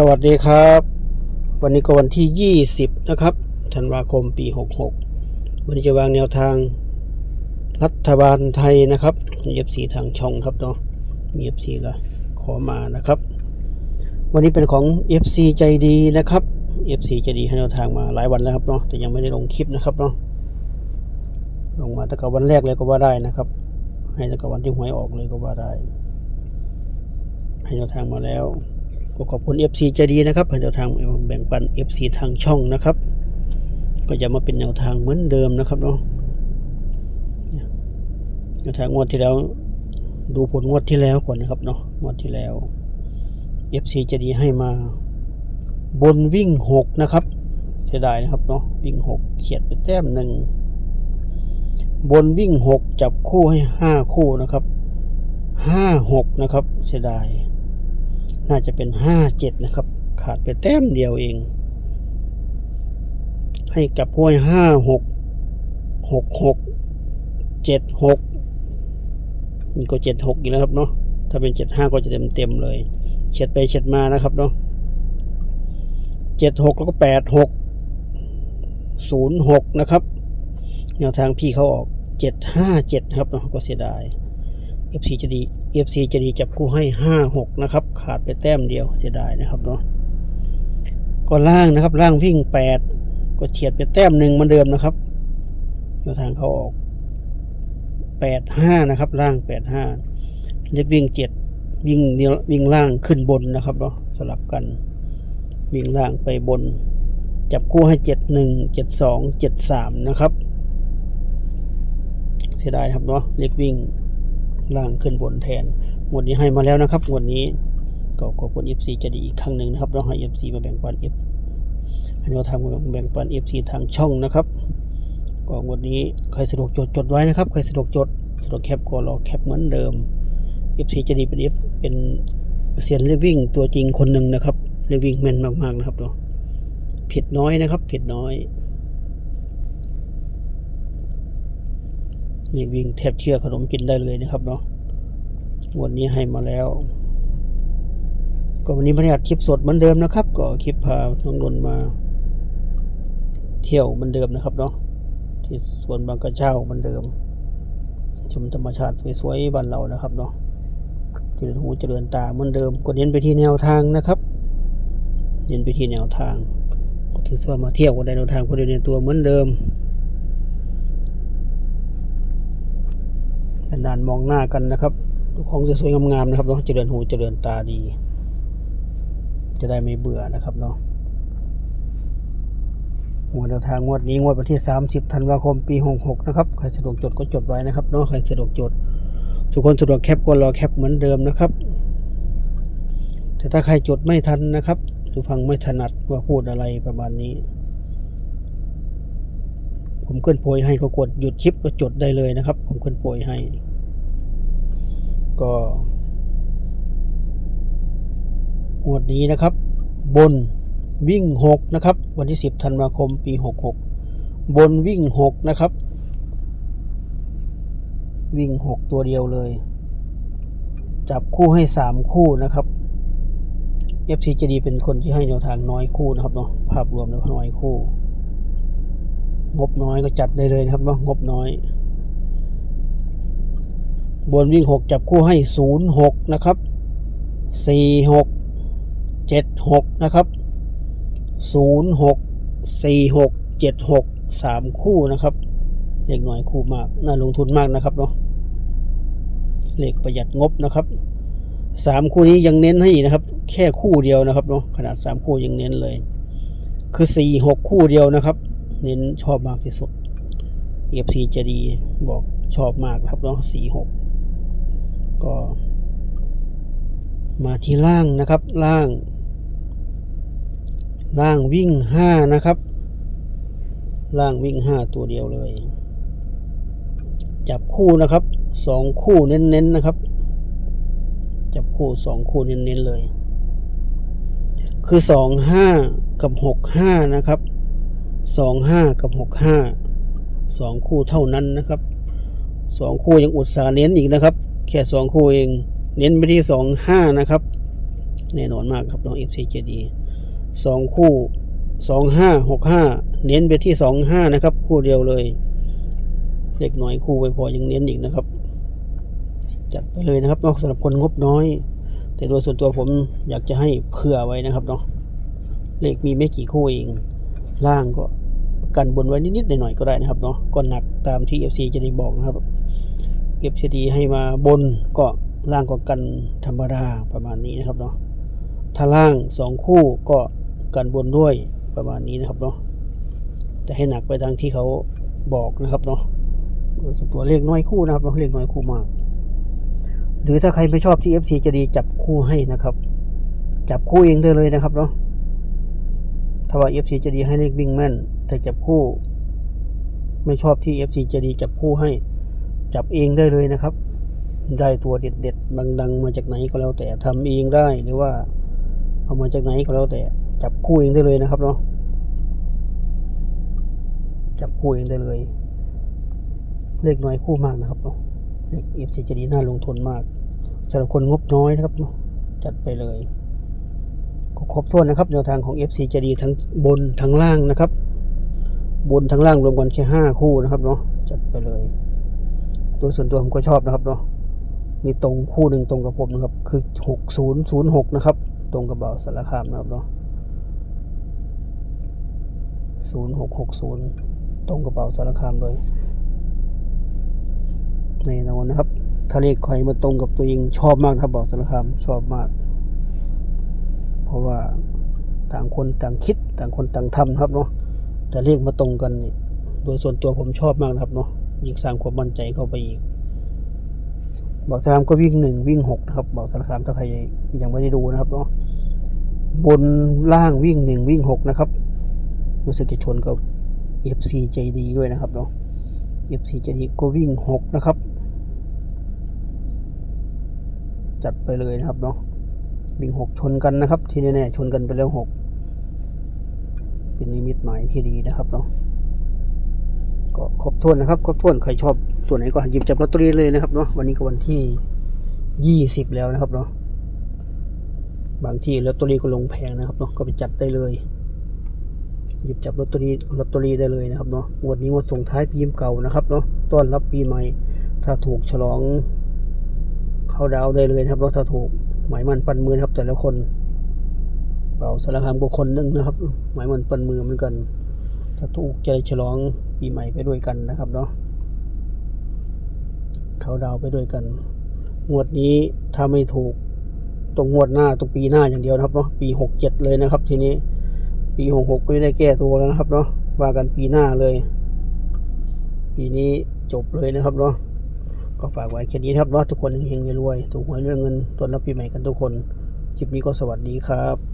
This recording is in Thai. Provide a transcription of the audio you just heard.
สวัสดีครับ วันนี้ก็วันที่ 20 นะครับธันวาคมปี 66 วันนี้จะวางแนวทางรัฐบาลไทยนะครับเย็บสีทางช่องครับเนาะมีเอฟซีละขอมานะครับ วันนี้เป็นของ FC ใจดีนะครับ FC ใจดีให้แนวทางมาหลายวันแล้วครับเนาะแต่ยังไม่ได้ลงคลิปนะครับเนาะลงมาตั้งแต่วันแรกเลยก็ว่าได้นะครับ ให้ตั้งแต่วันที่หวยออกเลยก็ว่าได้ ให้แนวทางมาแล้ว ก็ขอบคุณ FC ใจดีนะครับให้แนวทางแบ่งปัน FC ทางช่องนะครับ ก็จะมาเป็นแนวทางเหมือนเดิมนะครับเนาะแนวทางงวดที่แล้ว ดูผลงวดที่แล้วก่อนนะครับเนาะงวดที่แล้ว FC ใจดีให้มา บนวิ่งหกนะครับเสียดายนะครับเนาะวิ่งหกเขียดไปแต้มหนึ่งบนวิ่งหกจับคู่ให้ห้าคู่นะครับห้าหกนะครับเสียดาย น่าจะเป็นห้าเจ็ดนะครับ ขาดไปแต้มเดียวเอง ให้กับห้วยห้าหกหกหกเจ็ดหกนี่ก็เจ็ดหกอีกแล้วครับเนาะ ถ้าเป็นเจ็ดห้าก็จะเต็มเต็มเลย เฉียดไปเฉียดมานะครับเนาะเจ็ดหกแล้วก็แปดหกศูนย์หกนะครับ แนวทางพี่เขาออกเจ็ดห้าเจ็ดนะครับเนาะก็เสียดาย FC จะดี FC จะดีจับคู่ให้ห้าหกนะครับ ขาดไปแต้มเดียวเสียดายนะครับเนาะก็ล่างนะครับ ล่างวิ่งแปดก็เฉียดไปแต้มหนึ่งเหมือนเดิมนะครับแนวทางเขาออกแปดห้านะครับ ล่างแปดห้าเล็กวิ่งเจ็ดวิ่งวิ่งล่างขึ้นบนนะครับเนาะสลับกัน วิ่งล่างไปบน จับคู่ให้เจ็ดหนึ่งเจ็ดสองเจ็ดสามนะครับ เสียดายครับเนาะเล็กวิ่ง ล่างขึ้นบนแทนงวดนี้ให้มาแล้วนะครับงวดนี้ก็ขอบคุณ FC จะดีอีกครั้งหนึ่งนะครับเราให้ FC มาแบ่งปัน F ให้เราทำมาแบ่งปัน FC ทางช่องนะครับก็งวดนี้ใครสะดวกจดจดไว้นะครับใครสะดวกจดสะดวกแคปก็รอแคปเหมือนเดิม FC จะดีเป็น F เป็นเซียนเลวิ่งตัวจริงคนหนึ่งนะครับเลวิ่งแมนมากๆนะครับเนาะผิดน้อยนะครับผิดน้อย เรียกวิ่งแทบเชื่อขนมกินได้เลยนะครับเนาะวันนี้ให้มาแล้ว ก็วันนี้บรรยากาศคลิปสดเหมือนเดิมนะครับ ก็คลิปพาน้องนนท์มา เที่ยวเหมือนเดิมนะครับเนาะที่สวนบางกระเจ้าเหมือนเดิม ชมธรรมชาติสวยๆบ้านเรานะครับเนาะเจริญหูเจริญตาเหมือนเดิม ก็เน้นไปที่แนวทางนะครับเน้นไปที่แนวทางก็ถือว่ามาเที่ยวกันในแนวทางคนเดียวในตัวเหมือนเดิม นานมองหน้ากันนะครับของจะสวยงามๆนะครับเนาะเจริญหูเจริญตาดี จะได้ไม่เบื่อนะครับเนาะงวดแนวทางงวดนี้งวดวันที่ 30ธันวาคมปี 66 นะครับ ใครสะดวกจดก็จดไว้นะครับเนาะใครสะดวกจดทุกคนสะดวกแคปก็รอแคปเหมือนเดิมนะครับ แต่ถ้าใครจดไม่ทันนะครับ หรือฟังไม่ถนัดว่าพูดอะไรประมาณนี้ ผมขึ้นโพยให้ก็กดหยุดคลิปก็จดได้เลยนะครับ ผมขึ้นโพยให้ ก็งวดนี้นะครับ บนวิ่งหกนะครับ วันที่สิบธันวาคมปีหกหกบนวิ่งหกนะครับ วิ่งหกตัวเดียวเลย จับคู่ให้สามคู่นะครับ FC จะดีเป็นคนที่ให้แนวทางน้อยคู่นะครับเนาะภาพรวมแล้วน้อยคู่ งบน้อยก็จัดได้เลยนะครับเนาะงบน้อย บนวิ่งหกจับคู่ให้ศูนย์หกนะครับสี่หกเจ็ดหกนะครับศูนย์หกสี่หกเจ็ดหกสามคู่นะครับเลขหน่อยคู่มากน่าลงทุนมากนะครับเนาะเลขประหยัดงบนะครับสามคู่นี้ยังเน้นให้นะครับ แค่คู่เดียวนะครับเนาะขนาดสามคู่ยังเน้นเลย คือสี่หกคู่เดียวนะครับ เน้นชอบมากที่สุด FC จะดีบอกชอบมากครับเนาะสี่หก ก็มาที่ล่างนะครับล่าง ล่างวิ่งห้านะครับ ล่างวิ่งห้าตัวเดียวเลย จับคู่นะครับสองคู่เน้นๆนะครับ จับคู่สองคู่เน้นๆเลย คือสองห้ากับหกห้านะครับสองห้ากับหกห้าสองคู่เท่านั้นนะครับสองคู่ยังอุตสาเน้นอีกนะครับ แค่สองคู่เอง เน้นไปที่สองห้านะครับ แน่นอนมากครับน้อง FC เจดีสองคู่สองห้าหกห้าเน้นไปที่สองห้านะครับ คู่เดียวเลย เล็กน้อยคู่ไปพอยังเน้นอีกนะครับ จัดไปเลยนะครับเนาะสำหรับคนงบน้อย แต่โดยส่วนตัวผมอยากจะให้เผื่อไว้นะครับเนาะเลขมีไม่กี่คู่เอง ล่างก็กันบนไว้นิดๆหน่อยๆก็ได้นะครับเนาะก็หนักตามที่ FC จะได้บอกนะครับ FC ให้มาบนก็ล่างก็กันธรรมดาประมาณนี้นะครับเนาะถ้าล่างสองคู่ก็กันบนด้วยประมาณนี้นะครับเนาะแต่ให้หนักไปทางที่เขาบอกนะครับเนาะโดยส่วนตัวเลขน้อยคู่นะครับเนาะเลขน้อยคู่มาก หรือถ้าใครไม่ชอบที่ FC จะดีจับคู่ให้นะครับ จับคู่เองได้เลยนะครับเนาะถ้าว่า FC จะดีให้เลขวิ่งแม่นแต่จับคู่ ไม่ชอบที่ FC จะดีจับคู่ให้ จับเองได้เลยนะครับ ได้ตัวเด็ดๆดัง ๆ มาจากไหนก็แล้วแต่ทำเองได้หรือว่า เอามาจากไหนก็แล้วแต่จับคู่เองได้เลยนะครับเนาะจับคู่เองได้เลย เลขน้อยคู่มากนะครับเนาะเลข FC จะดีน่าลงทุนมากสำหรับคนงบน้อยนะครับเนาะจัดไปเลยก็ครบถ้วนนะครับแนวทางของ FC จะดีทั้งบนทั้งล่างนะครับ บนทั้งล่างรวมกันแค่ห้าคู่นะครับเนาะจัดไปเลย โดยส่วนตัวผมก็ชอบนะครับเนาะมีตรงคู่หนึ่งตรงกับผมนะครับ คือหกศูนย์ศูนย์หกนะครับ ตรงกับเบาสารคามนะครับเนาะศูนย์หกหกศูนย์ตรงกับเบาสารคามเลยแน่นอนนะครับ ถ้าเลขใครมาตรงกับตัวเองชอบมากนะครับบอกสารคามชอบมาก เพราะว่าต่างคนต่างคิดต่างคนต่างทำนะครับเนาะแต่เลขมาตรงกันนี่โดยส่วนตัวผมชอบมากนะครับเนาะ ยิ่งสร้างความมั่นใจเข้าไปอีก บอกสารามก็วิ่งหนึ่งวิ่งหกนะครับ บอกสารคามถ้าใครยังไม่ได้ดูนะครับเนาะบนล่างวิ่งหนึ่งวิ่งหกนะครับรู้สึกจะชนกับ FC ใจดีด้วยนะครับเนาะ FC ใจดีก็วิ่งหกนะครับ จัดไปเลยนะครับเนาะวิ่งหกชนกันนะครับ ที่แน่ๆชนกันไปแล้วหกเป็นนิมิตหมายที่ดีนะครับเนาะ ก็ครบถ้วนนะครับครบถ้วนใครชอบตัวไหนก็หยิบจับลอตเตอรี่เลยนะครับเนาะวันนี้ก็วันที่ยี่สิบแล้วนะครับเนาะบางที่ลอตเตอรี่ก็ลงแพงนะครับเนาะก็ไปจัดได้เลย หยิบจับลอตเตอรี่ลอตเตอรี่ได้เลยนะครับเนาะงวดนี้งวดส่งท้ายปีเก่านะครับเนาะต้อนรับปีใหม่ ถ้าถูกฉลองเข้าดาวได้เลยนะครับว่าถ้าถูกหมายมันปันมือนะครับแต่ละคนเป่าสารคามบุคคลนึงนะครับ หมายมันปันมือเหมือนกัน ถ้าถูกใจฉลองปีใหม่ไปด้วยกันนะครับเนาะเขาดาวไปด้วยกัน งวดนี้ถ้าไม่ถูกตรงงวดหน้าตรงปีหน้าอย่างเดียวนะครับเนาะปีหกเจ็ดเลยนะครับ ทีนี้ ปีหกหกไม่ได้แก้ตัวแล้วนะครับเนาะว่ากันปีหน้าเลย ปีนี้จบเลยนะครับเนาะก็ฝากไว้แค่นี้นครับว่าะทุกคนเฮงๆรวยๆถูกหวยเรวยเงินต้อนรับปีใหม่กันทุกคน คลิปนี้ก็สวัสดีครับ